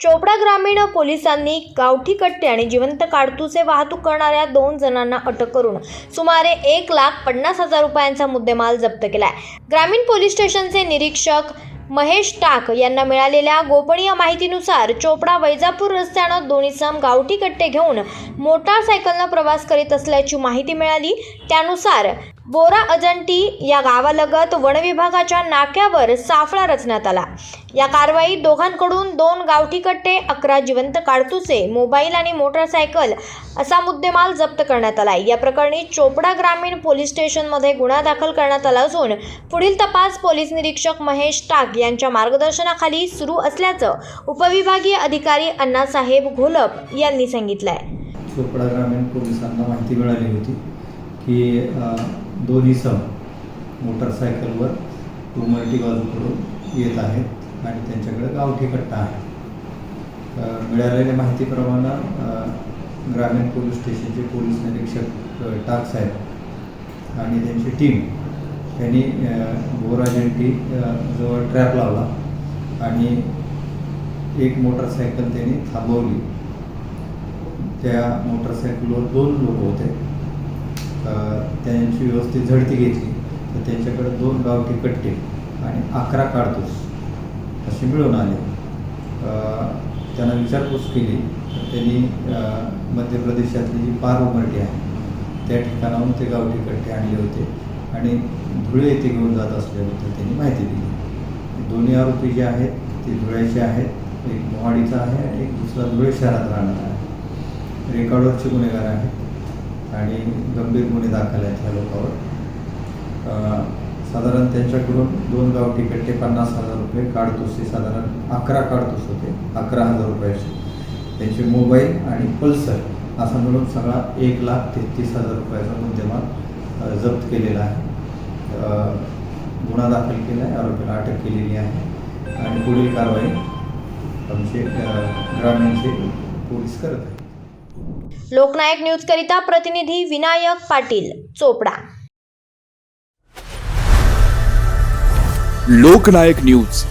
चोपडा ग्रामीण पोलिसांनी गावठी कट्टे आणि जिवंत काडतुसे वाहतूक करणाऱ्या दोन जणांना अटक करून सुमारे एक लाख पन्नास हजार रुपयांचा मुद्देमाल जप्त केलाय. ग्रामीण पोलीस स्टेशनचे निरीक्षक महेश टाक यांना मिळालेल्या गोपनीय माहितीनुसार चोपडा वैजापूर रस्त्यानं दोन्ही सम गावठी कट्टे घेऊन मोटारसायकलनं प्रवास करीत असल्याची माहिती मिळाली. त्यानुसार बोरा अजंटी या गावालगत वनविभागाच्या नाक्यावर साफळा रचण्यात आला. या कारवाईत दोघांकडून दोन गावठी कट्टे अकरा जिवंत काडतुसे मोबाईल आणि मोटरसायकल असा मुद्देमाल जप्त करण्यात आला आहे या प्रकरणी चोपडा ग्रामीण पोलीस स्टेशनमध्ये गुन्हा दाखल करण्यात आला असून पुढील तपास पोलीस निरीक्षक महेश टाक यांच्या मार्गदर्शनाखाली सुरू असल्याचं उपविभागीय अधिकारी अण्णासाहेब घोलप यांनी सांगितलंय. चोपडा ग्रामीण पोलिसांना माहिती मिळाली होती की दोन्ही सम मोटरसायकलवर उमरटी बाजूकडून येत आहेत. आणि त्यांच्याकडे गावठी कट्टा आहे. मिळालेल्या माहितीप्रमाणे ग्रामीण पोलीस स्टेशनचे पोलीस निरीक्षक टाक साहेब आणि त्यांची टीम त्यांनी अ, बोराजेंटी जवळ ट्रॅप लावला आणि एक मोटरसायकल त्यांनी थांबवली. त्या मोटरसायकलवर दोन लोक होते. त्यांची व्यवस्थित झडती घेतली. तर त्यांच्याकडे दोन गावठी कट्टे आणि अकरा काढतोस असे मिळून आले. त्यांना विचारपूस केली. तर त्यांनी मध्य प्रदेशातली जी पार उमरटी आहे त्या ठिकाणाहून ते गावठी कट्टे आणले होते. आणि धुळे येथे घेऊन जात असल्याबद्दल त्यांनी माहिती दिली. दोन्ही आरोपी जे आहेत ते धुळ्याचे आहेत. एक मोहाडीचा आहे आणि एक दुसरा धुळे शहरात राहणार आहे. रेकॉर्डवरचे गुन्हेगार आहेत आणि गंभीर गुन्हे दाखल आहेत ह्या लोकांवर. साधारण त्यांच्याकडून दोन गावठी कट्टे पन्नास हजार रुपये काडतुसे साधारण अकरा काडतूस होते अकरा हजार रुपयाचे. त्यांचे मोबाईल आणि पल्सर असा मिळून सगळा एक लाख तेहतीस हजार रुपयाचा मुद्देमाल जप्त केलेला आहे. गुन्हा दाखल केला आहे आरोपीला अटक केलेली आहे आणि पुढील कारवाई आमचे ग्रामीणचे पोलीस करत आहेत. लोकनायक न्यूज करिता प्रतिनिधी विनायक पाटील चोपडा. लोकनायक न्यूज.